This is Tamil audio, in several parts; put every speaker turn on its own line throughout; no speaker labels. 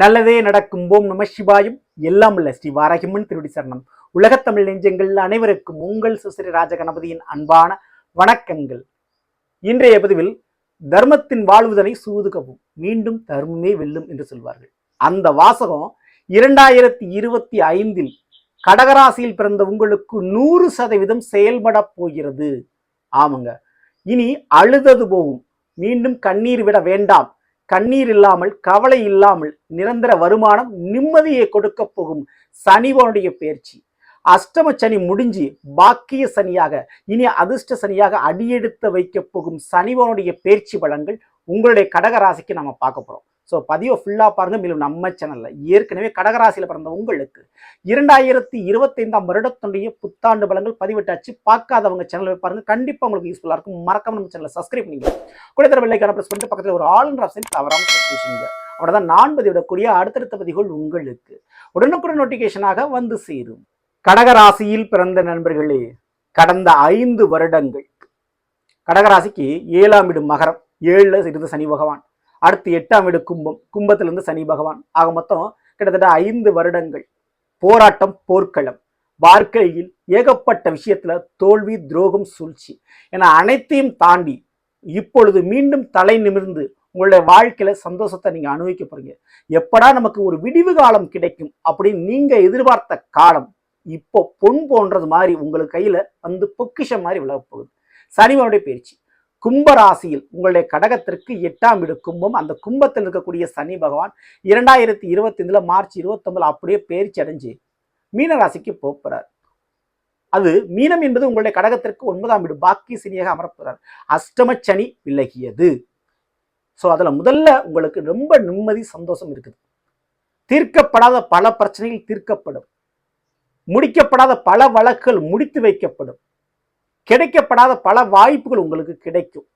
நல்லதே நடக்கும். ஓம் நம சிவாயும். எல்லாம் உள்ள ஸ்ரீ வாராகிமன் திருடி சரணம். உலகத்தமிழ் நெஞ்சங்கள் அனைவருக்கும் உங்கள் சுசிறி ராஜகணபதியின் அன்பான வணக்கங்கள். இன்றைய பதிவில் தர்மத்தின் வாழ்வுதனை சூதுகவும் மீண்டும் தர்மமே வெல்லும் என்று சொல்வார்கள். அந்த வாசகம் இரண்டாயிரத்தி இருபத்தி ஐந்தில் கடகராசியில் பிறந்த உங்களுக்கு நூறு சதவீதம் செயல்பட போகிறது. ஆமாங்க. இனி அழுதது போகும். மீண்டும் கண்ணீர் விட வேண்டாம். கண்ணீர் இல்லாமல் கவலை இல்லாமல் நிரந்தர வருமானம் நிம்மதியை கொடுக்க போகும் சனிவனுடைய பயிற்சி அஷ்டம சனி முடிஞ்சு பாக்கிய சனியாக இனி அதிர்ஷ்ட சனியாக அடியெடுத்து வைக்க போகும் சனிவனுடைய பயிற்சி பலன்கள் உங்களுடைய கடகராசிக்கு நம்ம பார்க்க போகிறோம் ஸோ பதிவை ஃபுல்லாக பாருங்கள் மேலும் நம்ம சேனலில் ஏற்கனவே கடகராசியில் பிறந்த உங்களுக்கு இரண்டாயிரத்தி இருபத்தைந்தாம் வருடத்துடைய புத்தாண்டு பலங்கள் பதிவிட்டாச்சு. பார்க்காதவங்க சேனலில் பாருங்க. கண்டிப்பாக உங்களுக்கு யூஸ்ஃபுல்லாக இருக்கும். மறக்காம நம்ம சேனலை சப்ஸ்கிரைப் பண்ணிங்க கூட தர வெள்ளைக்கான ப்ரெஸ் பண்ணிட்டு பக்கத்தில் ஒரு ஆல் ஆப்ஷன் தவறாமல் வச்சுங்க அவ்வளோதான் நான் பதிவிடக்கூடிய அடுத்தடுத்த பதிவுகள் உங்களுக்கு. உடனுக்குடன் நோட்டிஃபிகேஷனாக வந்து சேரும். கடகராசியில் பிறந்த நண்பர்களே கடந்த ஐந்து வருடங்கள். கடகராசிக்கு ஏழாம் இடும் மகரம். ஏழில் இருந்த சனி பகவான். அடுத்து எட்டாம் வீடு கும்பம். கும்பத்திலிருந்து சனி பகவான். ஆக மொத்தம் கிட்டத்தட்ட ஐந்து வருடங்கள். போராட்டம் போர்க்களம். வாழ்க்கையில் ஏகப்பட்ட விஷயத்துல தோல்வி துரோகம் சூழ்ச்சி. என அனைத்தையும் தாண்டி இப்பொழுது மீண்டும் தலை நிமிர்ந்து உங்களுடைய வாழ்க்கையில சந்தோஷத்தை நீங்க அனுபவிக்க போறீங்க. எப்படா நமக்கு ஒரு விடிவு காலம் கிடைக்கும் அப்படின்னு நீங்க எதிர்பார்த்த காலம் இப்போ பொன் போன்றது மாதிரி உங்களுக்கு கையில வந்து பொக்கிஷம் மாதிரி விலக போகுது சனிவனுடைய பயிற்சி கும்பராசியில் உங்களுடைய கடகத்திற்கு எட்டாம் வீடு கும்பம். அந்த கும்பத்தில் இருக்கக்கூடிய சனி பகவான் இரண்டாயிரத்தி இருபத்தஞ்சில் மார்ச் இருபத்தொன்பதுல அப்படியே பேர்ச்சி அடைஞ்சு மீனராசிக்கு போகிறார் அது மீனம் என்பது உங்களுடைய கடகத்திற்கு ஒன்பதாம் வீடு பாக்கி சனியாக அமரப்போறார். அஷ்டம சனி விலகியது. ஸோ அதில் முதல்ல உங்களுக்கு ரொம்ப நிம்மதி சந்தோஷம் இருக்குது. தீர்க்கப்படாத பல பிரச்சனைகள் தீர்க்கப்படும். முடிக்கப்படாத பல வழக்குகள் முடித்து வைக்கப்படும். கிடைக்கப்படாத பல வாய்ப்புகள் உங்களுக்கு கிடைக்கும்.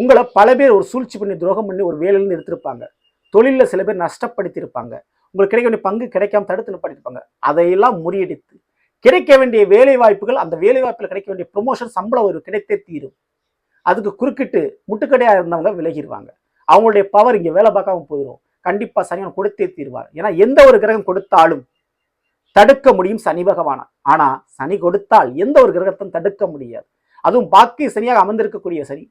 உங்களை பல பேர் ஒரு சூழ்ச்சி பண்ணி துரோகம் பண்ணி ஒரு வேலையிலிருந்து எடுத்திருப்பாங்க. தொழிலில் சில பேர் நஷ்டப்படுத்தியிருப்பாங்க. உங்களுக்கு கிடைக்க வேண்டிய பங்கு கிடைக்காம தடுத்து நிப்பாட்டிருப்பாங்க அதையெல்லாம் முறியடித்து கிடைக்க வேண்டிய வேலை வாய்ப்புகள் அந்த வேலை வாய்ப்பில் கிடைக்க வேண்டிய ப்ரொமோஷன் சம்பளம் ஒரு கிடைத்தே தீரும். அதுக்கு குறுக்கிட்டு முட்டுக்கடையாக இருந்தவங்க விலகிடுவாங்க அவங்களுடைய பவர் இங்கே வேலை பார்க்காம போயிடும் கண்டிப்பாக சரியான கொடுத்தே தீர்வார். ஏன்னா எந்த ஒரு கிரகம் கொடுத்தாலும் தடுக்க முடியும் சனி பகவானா. ஆனா சனி கொடுத்தால் எந்த ஒரு கிரகத்தையும் தடுக்க முடியாது. அதுவும் பாக்கிய சனியாக அமர்ந்திருக்கக்கூடிய சனி.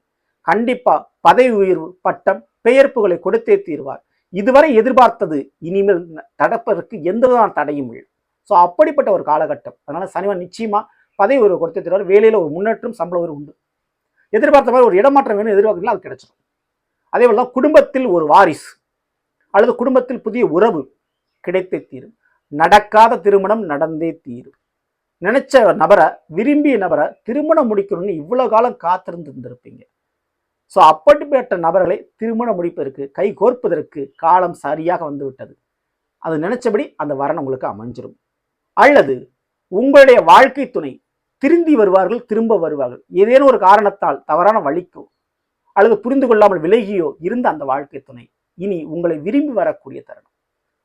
கண்டிப்பா பதவி உயர்வு பட்டம் பெயர்ப்புகளை கொடுத்தே தீர்வார். இதுவரை எதிர்பார்த்தது இனிமேல் தடுப்பதற்கு எந்த விதமான தடையும் இல்லை. ஸோ அப்படிப்பட்ட ஒரு காலகட்டம். அதனால சனிவன் நிச்சயமா பதவி உயர்வு கொடுத்தே தீர்வார். வேலையில ஒரு முன்னேற்றம் சம்பள உயர்வு உண்டு. எதிர்பார்த்த மாதிரி ஒரு இடமாற்றம் வேணும் எதிர்பார்க்கலாம் அது கிடைச்சிடும் அதே போல தான் குடும்பத்தில் ஒரு வாரிசு அல்லது குடும்பத்தில் புதிய உறவு கிடைத்தே தீரும். நடக்காத திருமணம் நடந்தே தீரும். நினைச்ச நபரை விரும்பிய நபரை திருமணம் முடிக்கணும்னு இவ்வளோ காலம் காத்திருந்து இருந்திருப்பீங்க. ஸோ அப்படிப்பட்ட நபர்களை திருமணம் முடிப்பதற்கு கை கோர்ப்பதற்கு காலம் சரியாக வந்து விட்டது. அது நினைச்சபடி அந்த வரன் உங்களுக்கு அமைஞ்சிடும் அல்லது உங்களுடைய வாழ்க்கை துணை திருந்தி வருவார்கள் திரும்ப வருவார்கள். ஏதேனும் ஒரு காரணத்தால் தவறான வழிக்கோ அல்லது புரிந்து கொள்ளாமல் விலகியோ இருந்த அந்த வாழ்க்கை துணை இனி உங்களை விரும்பி வரக்கூடிய தருணம்.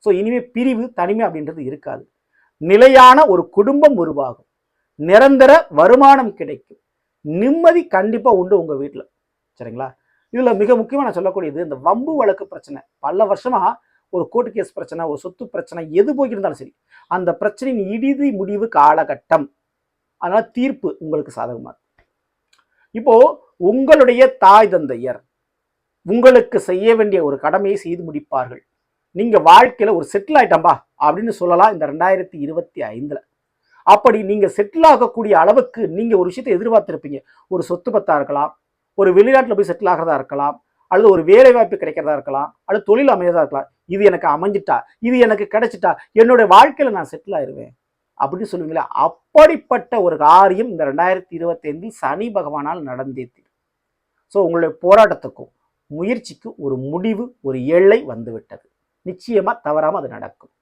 ஸோ இனிமேல் பிரிவு தனிமை அப்படின்றது இருக்காது. நிலையான ஒரு குடும்பம் உருவாகும். நிரந்தர வருமானம் கிடைக்கும். நிம்மதி கண்டிப்பாக உண்டு உங்கள் வீட்டில் சரிங்களா? இதில் மிக முக்கியமாக நான் சொல்லக்கூடியது இந்த வம்பு வழக்கு பிரச்சனை. பல வருஷமாக ஒரு கோர்ட்டு கேஸ் பிரச்சனை ஒரு சொத்து பிரச்சனை எது போய்க்கிருந்தாலும் சரி அந்த பிரச்சனையின் இடிதி முடிவு காலகட்டம். அதனால் தீர்ப்பு உங்களுக்கு சாதகமாக இருக்கும். உங்களுடைய தாய் தந்தையர் உங்களுக்கு செய்ய வேண்டிய ஒரு கடமையை செய்து முடிப்பார்கள். நீங்கள் வாழ்க்கையில் ஒரு செட்டில் ஆயிட்டம்பா அப்படின்னு சொல்லலாம் இந்த ரெண்டாயிரத்தி இருபத்தி ஐந்தில். அப்படி நீங்கள் செட்டில் ஆகக்கூடிய அளவுக்கு நீங்கள் ஒரு விஷயத்தை எதிர்பார்த்துருப்பீங்க. ஒரு சொத்து பத்தாக இருக்கலாம் ஒரு வெளிநாட்டில் போய் செட்டில் ஆகிறதா இருக்கலாம் அல்லது ஒரு வேலை வாய்ப்பு கிடைக்கிறதா இருக்கலாம் அல்லது தொழில் அமையதா இருக்கலாம். இது எனக்கு அமைஞ்சிட்டா இது எனக்கு கிடைச்சிட்டா என்னுடைய வாழ்க்கையில் நான் செட்டில் ஆயிடுவேன் அப்படின்னு சொல்லுவீங்களே அப்படிப்பட்ட ஒரு காரியம் இந்த ரெண்டாயிரத்தி இருபத்தைந்தில் சனி பகவானால் நடந்தே ஸோ உங்களுடைய போராட்டத்துக்கும் முயற்சிக்கும் ஒரு முடிவு ஒரு எல்லை வந்துவிட்டது. நிச்சயமாக தவறாமல் அது நடக்கும்.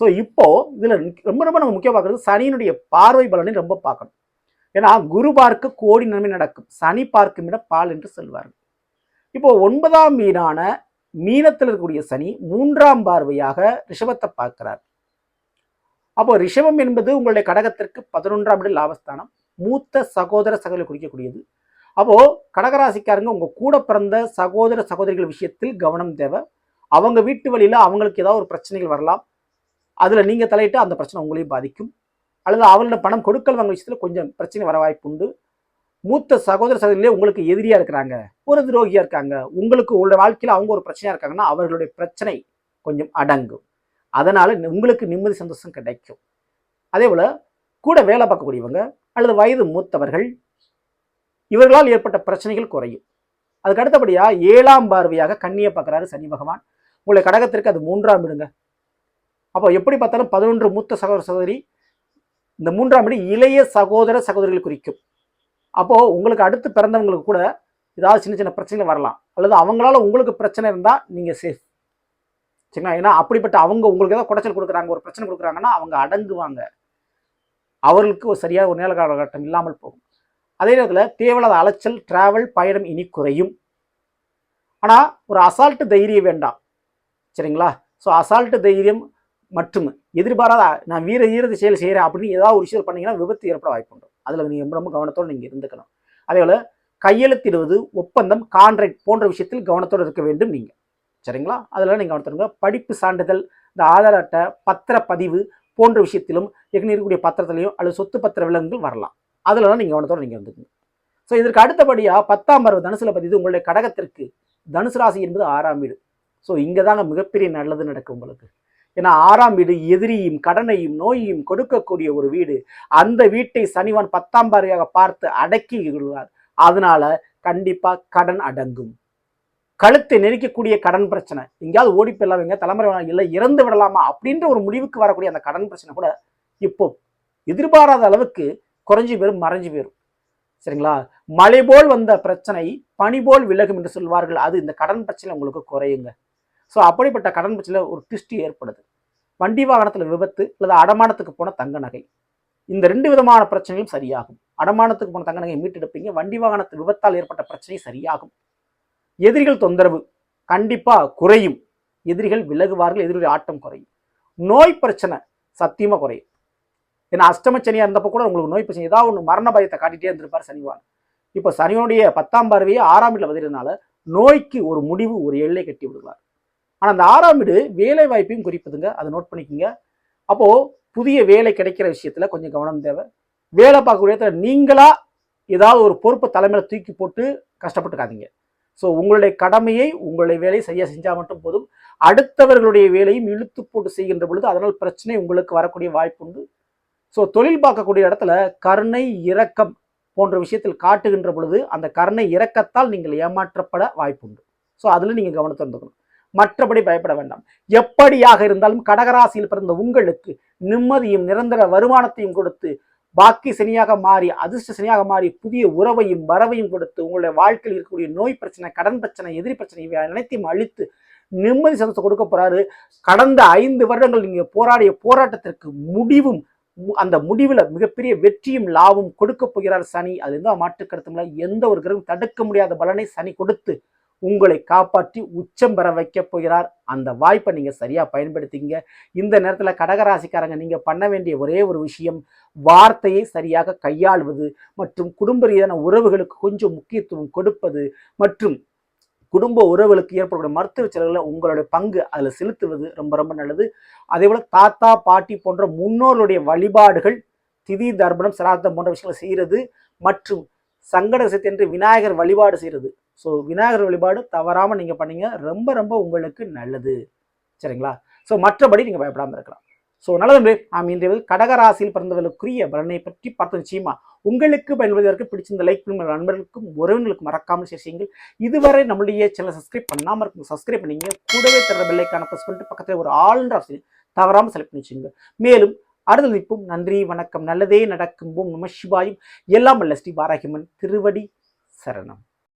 ஸோ இப்போ இதில் ரொம்ப ரொம்ப நம்ம முக்கியம் பார்க்குறது சனியினுடைய பார்வை பலனை ரொம்ப பார்க்கணும். ஏன்னா குரு பார்க்க கோடி நன்மை நடக்கும். சனி பார்க்கும் இடம் பால் என்று சொல்வார்கள். இப்போ ஒன்பதாம் மீனான மீனத்தில் இருக்கக்கூடிய சனி மூன்றாம் பார்வையாக ரிஷபத்தை பார்க்கிறார். அப்போ ரிஷபம் என்பது உங்களுடைய கடகத்திற்கு பதினொன்றாம் இடம் லாபஸ்தானம். மூத்த சகோதர சகோதரி குறிக்கக்கூடியது. அப்போ கடகராசிக்காரங்க உங்க கூட பிறந்த சகோதர சகோதரிகள் விஷயத்தில் கவனம் தேவை. அவங்க வீட்டு வழியில் அவங்களுக்கு ஏதாவது ஒரு பிரச்சனைகள் வரலாம். அதில் நீங்கள் தலையிட்டு அந்த பிரச்சனை உங்களையும் பாதிக்கும். அல்லது அவங்களோட பணம் கொடுக்கல் வாங்க விஷயத்தில் கொஞ்சம் பிரச்சனை வர வாய்ப்பு உண்டு மூத்த சகோதர சகோதரிலே உங்களுக்கு எதிரியாக இருக்கிறாங்க. ஒரு துரோகியாக இருக்காங்க. உங்களுக்கு உங்களோட வாழ்க்கையில் அவங்க ஒரு பிரச்சனையாக இருக்காங்கன்னா அவர்களுடைய பிரச்சனை கொஞ்சம் அடங்கும். அதனால் உங்களுக்கு நிம்மதி சந்தோஷம் கிடைக்கும். அதே போல் கூட வேலை பார்க்கக்கூடியவங்க அல்லது வயது மூத்தவர்கள் இவர்களால் ஏற்பட்ட பிரச்சனைகள் குறையும். அதுக்கு அடுத்தபடியாக ஏழாம் பார்வையாக கண்ணியை பார்க்குறாரு சனி பகவான். உங்களை கடகத்திற்கு அது மூன்றாம் விடுங்க அப்போ எப்படி பார்த்தாலும் பதினொன்று மூத்த சகோதர சகோதரி இந்த மூன்றாம் வீடு இளைய சகோதர சகோதரிகள் குறிக்கும். அப்போது உங்களுக்கு அடுத்து பிறந்தவங்களுக்கு கூட ஏதாவது சின்ன சின்ன பிரச்சனைகள் வரலாம். அல்லது அவங்களால உங்களுக்கு பிரச்சனை இருந்தால் நீங்கள் சேஃப் சரிங்களா? ஏன்னா அப்படிப்பட்ட அவங்க உங்களுக்கு ஏதாவது குடைச்சல் கொடுக்குறாங்க ஒரு பிரச்சனை கொடுக்குறாங்கன்னா அவங்க அடங்குவாங்க. அவர்களுக்கு ஒரு சரியாக ஒரு நேர காலகட்டம் இல்லாமல் போகும். அதே நேரத்தில் தேவையில்லாத அலைச்சல் டிராவல் பயணம் இனி குறையும். ஆனால் ஒரு அசால்ட்டு தைரியம் வேண்டாம். சரிங்களா? ஸோ அசால்ட்டு தைரியம் மற்றும் எதிர்பாராத நான் வீர ஈரத செயல் செய்கிறேன் அப்படின்னு ஏதாவது ஒரு விஷயம் பண்ணீங்கன்னா விபத்து ஏற்பட வாய்ப்புண்டு அதில் நீங்கள் ரொம்ப ரொம்ப கவனத்தோடு நீங்கள் இருந்துக்கணும். அதே போல் கையெழுத்திடுவது ஒப்பந்தம் கான்ட்ராக்ட் போன்ற விஷயத்தில் கவனத்தோடு இருக்க வேண்டும் நீங்கள் சரிங்களா? அதில் நீங்கள் கவனத்தோடுங்க படிப்பு சான்றிதழ் இந்த ஆதார் அட்டை பத்திர பதிவு போன்ற விஷயத்திலும் ஏற்கனவே இருக்கக்கூடிய பத்திரத்திலையும் அல்லது சொத்து பத்திர விலங்குகள் வரலாம். அதிலலாம் நீங்கள் கவனத்தோடு நீங்கள் இருந்துக்கணும். ஸோ இதற்கு அடுத்தபடியாக பத்தாம் பருவ தனுசுல பதிவு உங்களுடைய கடகத்திற்கு. தனுசு ராசி என்பது ஆறாம் வீடு. ஸோ இங்கே தாங்க மிகப்பெரிய நல்லது நடக்கும் உங்களுக்கு. ஏன்னா ஆறாம் வீடு எதிரியும் கடனையும் நோயையும் கொடுக்கக்கூடிய ஒரு வீடு. அந்த வீட்டை சனிவான் பத்தாம் பார்வையாக பார்த்து அடக்கி விடுவார் அதனால கண்டிப்பாக கடன் அடங்கும். கழுத்தை நெரிக்கக்கூடிய கடன் பிரச்சனை. எங்கேயாவது ஓடி போயிடலாமங்க தலைமுறை இல்லை இறந்து விடலாமா அப்படின்ற ஒரு முடிவுக்கு வரக்கூடிய அந்த கடன் பிரச்சனை கூட இப்போ எதிர்பாராத அளவுக்கு குறைஞ்சி பேரும் மறைஞ்சு போயிரும். சரிங்களா? மழை போல் வந்த பிரச்சனை பனி போல் விலகும் என்று சொல்வார்கள். அது இந்த கடன் பிரச்சனை உங்களுக்கு குறையுங்க. ஸோ அப்படிப்பட்ட கடன் பிரச்சனையில் ஒரு ட்விஸ்ட் ஏற்படுது. வண்டி வாகனத்தில் விபத்து அல்லது அடமானத்துக்கு போன தங்க நகை. இந்த ரெண்டு விதமான பிரச்சனைகளும் சரியாகும். அடமானத்துக்கு போன தங்க நகையை மீட்டெடுப்பீங்க. வண்டி வாகனத்து விபத்தால் ஏற்பட்ட பிரச்சனை சரியாகும். எதிரிகள் தொந்தரவு கண்டிப்பாக குறையும். எதிரிகள் விலகுவார்கள் எதிரிகள் ஆட்டம் குறையும். நோய் பிரச்சனை சத்தியமாக குறையும். ஏன்னா அஷ்டம இருந்தப்போ கூட உங்களுக்கு நோய் பிரச்சனை ஏதாவது ஒன்று மரண பயத்தை காட்டிட்டே இருந்திருப்பார் சனிவான். இப்போ சனியோடைய பத்தாம் பார்வையை ஆறாம் வீட்டில் பதினதுனால நோய்க்கு ஒரு முடிவு ஒரு எல்லை கட்டி விடுவார். ஆனால் அந்த ஆறாம் வீடு வேலை வாய்ப்பையும் குறிப்புதுங்க. அதை நோட் பண்ணிக்கோங்க. அப்போது புதிய வேலை கிடைக்கிற விஷயத்தில் கொஞ்சம் கவனம் தேவை. வேலை பார்க்கக்கூடிய இடத்துல நீங்களாக ஏதாவது ஒரு பொறுப்பை தலைமையில் தூக்கி போட்டு கஷ்டப்பட்டுக்காதீங்க. ஸோ உங்களுடைய கடமையை உங்களுடைய வேலையை சரியாக செஞ்சால் மட்டும் போதும். அடுத்தவர்களுடைய வேலையும் இழுத்து போட்டு செய்கின்ற பொழுது அதனால் பிரச்சனை உங்களுக்கு வரக்கூடிய வாய்ப்பு உண்டு. ஸோ தொழில் பார்க்கக்கூடிய இடத்துல கருணை இரக்கம் போன்ற விஷயத்தில் காட்டுகின்ற பொழுது அந்த கருணை இரக்கத்தால் நீங்கள் ஏமாற்றப்பட வாய்ப்புண்டு ஸோ அதில் நீங்கள் கவனத்தை இருந்துக்கணும். மற்றபடி பயப்பட வேண்டாம். எப்படியாக இருந்தாலும் கடகராசியில் பிறந்த உங்களுக்கு நிம்மதியும் நிரந்தர வருமானத்தையும் கொடுத்து பாக்கி சனியாக மாறி அதிர்ஷ்ட சனியாக மாறி புதிய உறவையும் வரவையும் கொடுத்து உங்களுடைய வாழ்க்கையில் இருக்கக்கூடிய நோய் பிரச்சனை கடன் பிரச்சனை எதிரி பிரச்சனை இவை அனைத்தையும் அழித்து நிம்மதி சந்தோஷம் கொடுக்க போறாரு. கடந்த ஐந்து வருடங்கள் நீங்க போராடிய போராட்டத்திற்கு முடிவும் அந்த முடிவில் மிகப்பெரிய வெற்றியும் லாபம் கொடுக்க போகிறார் சனி. அது எந்த மாற்று இல்லை எந்த ஒரு கிரகம் தடுக்க முடியாத பலனை சனி கொடுத்து உங்களை காப்பாற்றி உச்சம் பெற வைக்க போகிறார். அந்த வாய்ப்பை நீங்கள் சரியாக பயன்படுத்திங்க இந்த நேரத்தில் கடகராசிக்காரங்க நீங்கள் பண்ண வேண்டிய ஒரே ஒரு விஷயம் வார்த்தையை சரியாக கையாள்வது மற்றும் குடும்ப ரீதியான உறவுகளுக்கு கொஞ்சம் முக்கியத்துவம் கொடுப்பது மற்றும் குடும்ப உறவுகளுக்கு ஏற்படக்கூடிய மருத்துவ செலவுகளை உங்களுடைய பங்கு அதில் செலுத்துவது ரொம்ப ரொம்ப நல்லது. அதே போல் தாத்தா பாட்டி போன்ற முன்னோர்களுடைய வழிபாடுகள் திதி தர்ப்பணம் சிராத்தம் போன்ற விஷயங்களை செய்கிறது மற்றும் சங்கட சக்தி விநாயகர் வழிபாடு செய்கிறது. ஸோ விநாயகர் வழிபாடு தவறாமல் நீங்கள் பண்ணீங்க. ரொம்ப ரொம்ப உங்களுக்கு நல்லது. சரிங்களா? ஸோ மற்றபடி நீங்கள் பயப்படாமல் இருக்கலாம். ஸோ நல்லது நாம் இன்றைய கடகராசியில் பிறந்தவர்களுக்குரிய பலனை பற்றி பார்த்து நிச்சயமா உங்களுக்கு பயன்படுவதற்கு பிடிச்சிருந்த லைக் பண்ணுங்கள் நண்பர்களுக்கும் உறவினர்களுக்கும் மறக்காமல் செய்யுங்கள். இதுவரை நம்மளுடைய சேனல் சப்ஸ்கிரைப் பண்ணாமல் இருக்கும் சப்ஸ்கிரைப் பண்ணீங்க. கூடவே தர பெல்லைக்கான ப்ரெஸ் பண்ணிட்டு பக்கத்தில் ஒரு ஆல்ன்ற ஆப்ஷன் தவறாமல் செலக்ட் பண்ணி வச்சுங்க மேலும் அடுத்த நிற்போம் நன்றி வணக்கம் நல்லதே நடக்கும். ஓம் நம சிவாயும். எல்லாம் வல்ல ஸ்ரீ பாராகிமன் திருவடி சரணம்.